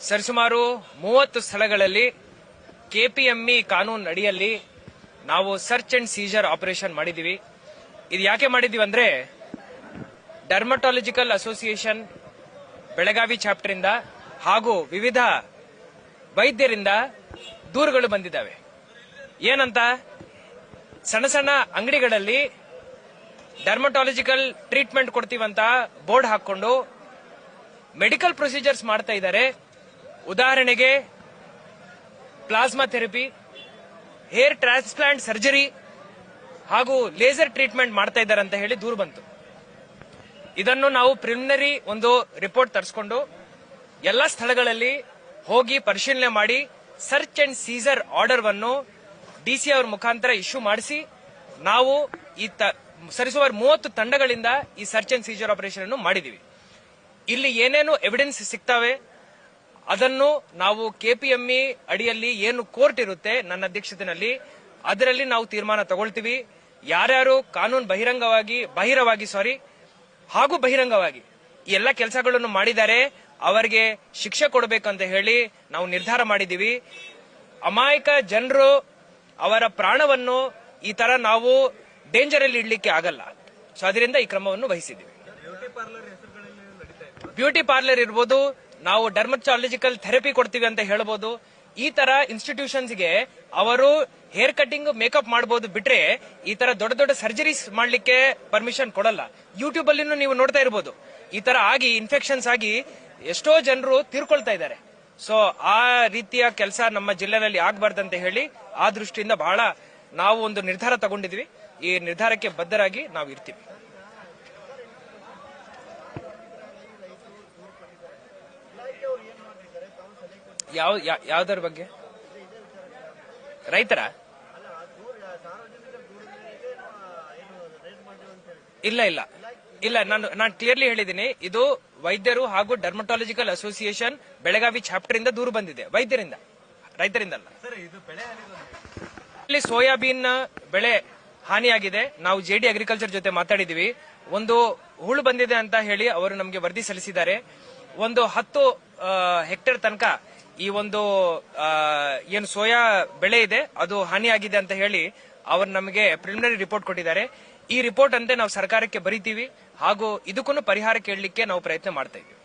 ಸರಿಸುಮಾರು ಮೂವತ್ತು ಸ್ಥಳಗಳಲ್ಲಿ ಕೆಪಿಎಂಇ ಕಾನೂನು ಅಡಿಯಲ್ಲಿ ನಾವು ಸರ್ಚ್ ಅಂಡ್ ಸೀಜರ್ ಆಪರೇಷನ್ ಮಾಡಿದೀವಿ ಇದು ಯಾಕೆ ಮಾಡಿದೀವಿ ಅಂದ್ರೆ ಡರ್ಮಟಾಲಜಿಕಲ್ ಅಸೋಸಿಯೇಷನ್ ಬೆಳಗಾವಿ ಚಾಪ್ಟರ್ ಇಂದ ಹಾಗೂ ವಿವಿಧ ವೈದ್ಯರಿಂದ ದೂರುಗಳು ಬಂದಿದ್ದಾವೆ. ಏನಂತ? ಸಣ್ಣ ಸಣ್ಣ ಅಂಗಡಿಗಳಲ್ಲಿ ಡರ್ಮಟಾಲಜಿಕಲ್ ಟ್ರೀಟ್ಮೆಂಟ್ ಕೊಡ್ತೀವಂತ ಬೋರ್ಡ್ ಹಾಕೊಂಡು ಮೆಡಿಕಲ್ ಪ್ರೊಸೀಜರ್ಸ್ ಮಾಡ್ತಾ ಇದ್ದಾರೆ. ಉದಾಹರಣೆಗೆ, plasma therapy, hair transplant surgery ಹಾಗೂ ಲೇಸರ್ ಟ್ರೀಟ್ಮೆಂಟ್ ಮಾಡ್ತಾ ಇದ್ದಾರೆ ಅಂತ ಹೇಳಿ ದೂರು ಬಂತು. ಇದನ್ನು ನಾವು ಪ್ರಿಲಿಮಿನರಿ ಒಂದು ರಿಪೋರ್ಟ್ ತರಿಸ್ಕೊಂಡು, ಎಲ್ಲ ಸ್ಥಳಗಳಲ್ಲಿ ಹೋಗಿ ಪರಿಶೀಲನೆ ಮಾಡಿ ಸರ್ಚ್ ಅಂಡ್ ಸೀಸರ್ ಆರ್ಡರ್ ಅನ್ನು ಡಿಸಿ ಅವರ ಮುಖಾಂತರ ಇಶ್ಯೂ ಮಾಡಿಸಿ, ನಾವು ಈ ಸರಿಸುಮಾರು ಮೂವತ್ತು ತಂಡಗಳಿಂದ ಈ ಸರ್ಚ್ ಅಂಡ್ ಸೀಜರ್ ಆಪರೇಷನ್ ಅನ್ನು ಮಾಡಿದೀವಿ. ಇಲ್ಲಿ ಏನೇನು ಎವಿಡೆನ್ಸ್ ಸಿಗ್ತವೆ? ಅದನ್ನು ನಾವು ಕೆಪಿಎಂಇ ಅಡಿಯಲ್ಲಿ ಏನು ಕೋರ್ಟ್ ಇರುತ್ತೆ ನನ್ನ ಅಧ್ಯಕ್ಷತೆಯಲ್ಲಿ ಅದರಲ್ಲಿ ನಾವು ತೀರ್ಮಾನ ತಗೊಳ್ತೀವಿ. ಯಾರ್ಯಾರು ಕಾನೂನು ಬಹಿರಂಗವಾಗಿ ಬಹಿರವಾಗಿ ಸಾರಿ ಹಾಗೂ ಬಹಿರಂಗವಾಗಿ ಈ ಎಲ್ಲ ಕೆಲಸಗಳನ್ನು ಮಾಡಿದ್ದಾರೆ ಅವರಿಗೆ ಶಿಕ್ಷೆ ಕೊಡಬೇಕಂತ ಹೇಳಿ ನಾವು ನಿರ್ಧಾರ ಮಾಡಿದ್ದೀವಿ. ಅಮಾಯಕ ಜನರು ಅವರ ಪ್ರಾಣವನ್ನು ಈ ತರ ನಾವು ಡೇಂಜರ್ ಅಲ್ಲಿ ಇಡ್ಲಿಕ್ಕೆ ಆಗಲ್ಲ. ಸೊ ಅದರಿಂದ ಈ ಕ್ರಮವನ್ನು ವಹಿಸಿದ್ದೀವಿ. ಬ್ಯೂಟಿ ಪಾರ್ಲರ್ ಇರ್ಬೋದು ನಾವು ಡರ್ಮಟಾಲಜಿಕಲ್ ಥೆರಪಿ ಕೊಡ್ತೀವಿ ಅಂತ ಹೇಳ್ಬೋದು. ಈ ತರ ಇನ್ಸ್ಟಿಟ್ಯೂಷನ್ಸ್ಗೆ ಅವರು ಹೇರ್ ಕಟಿಂಗ್ ಮೇಕಪ್ ಮಾಡಬಹುದು ಬಿಟ್ರೆ ಈ ತರ ದೊಡ್ಡ ದೊಡ್ಡ ಸರ್ಜರೀಸ್ ಮಾಡ್ಲಿಕ್ಕೆ ಪರ್ಮಿಷನ್ ಕೊಡಲ್ಲ. ಯೂಟ್ಯೂಬ್ ಅಲ್ಲಿ ನೀವು ನೋಡ್ತಾ ಇರಬಹುದು ಈ ತರ ಆಗಿ ಇನ್ಫೆಕ್ಷನ್ಸ್ ಆಗಿ ಎಷ್ಟೋ ಜನರು ತೀರ್ಕೊಳ್ತಾ ಇದ್ದಾರೆ. ಸೊ ಆ ರೀತಿಯ ಕೆಲಸ ನಮ್ಮ ಜಿಲ್ಲೆಯಲ್ಲಿ ಆಗ್ಬಾರ್ದಂತ ಹೇಳಿ ಆ ದೃಷ್ಟಿಯಿಂದ ಬಹಳ ನಾವು ಒಂದು ನಿರ್ಧಾರ ತಗೊಂಡಿದ್ವಿ. ಈ ನಿರ್ಧಾರಕ್ಕೆ ಬದ್ಧರಾಗಿ ನಾವು ಇರ್ತೀವಿ. ಯಾವ ಯಾವ್ದರ ಬಗ್ಗೆ? ರೈತರ? ಇಲ್ಲ ಇಲ್ಲ. ಇಲ್ಲ ನಾನು ನಾನು ಕ್ಲಿಯರ್ಲಿ ಹೇಳಿದ್ದೀನಿ. ಇದು ವೈದ್ಯರು ಹಾಗೂ ಡರ್ಮಟಾಲಜಿಕಲ್ ಅಸೋಸಿಯೇಷನ್ ಬೆಳಗಾವಿ ಚಾಪ್ಟರ್ ಇಂದ ದೂರು ಬಂದಿದೆ. ವೈದ್ಯರಿಂದ ರೈತರಿಂದ ಅಲ್ಲ ಸೋಯಾಬೀನ್ ಬೆಳೆ ಹಾನಿಯಾಗಿದೆ. ನಾವು ಜೆಡಿ ಅಗ್ರಿಕಲ್ಚರ್ ಜೊತೆ ಮಾತಾಡಿದೀವಿ. ಒಂದು ಹುಳು ಬಂದಿದೆ ಅಂತ ಹೇಳಿ ಅವರು ನಮಗೆ ವರದಿ ಸಲ್ಲಿಸಿದ್ದಾರೆ. ಒಂದು ಹತ್ತು ಹೆಕ್ಟೇರ್ ತನಕ ಈ ಒಂದು ಏನು ಸೋಯಾ ಬೆಳೆ ಇದೆ, ಅದು ಹಾನಿಯಾಗಿದೆ ಅಂತ ಹೇಳಿ ಅವರು ನಮಗೆ ಪ್ರಿಲಿಮಿನರಿ ರಿಪೋರ್ಟ್ ಕೊಟ್ಟಿದ್ದಾರೆ. ಈ ರಿಪೋರ್ಟ್ ಅಂತೆ ನಾವು ಸರ್ಕಾರಕ್ಕೆ ಬರಿತೀವಿ ಹಾಗೂ ಇದಕ್ಕೂ ಪರಿಹಾರ ಕೇಳಲಿಕ್ಕೆ ನಾವು ಪ್ರಯತ್ನ ಮಾಡ್ತಾ ಇದ್ದೀವಿ.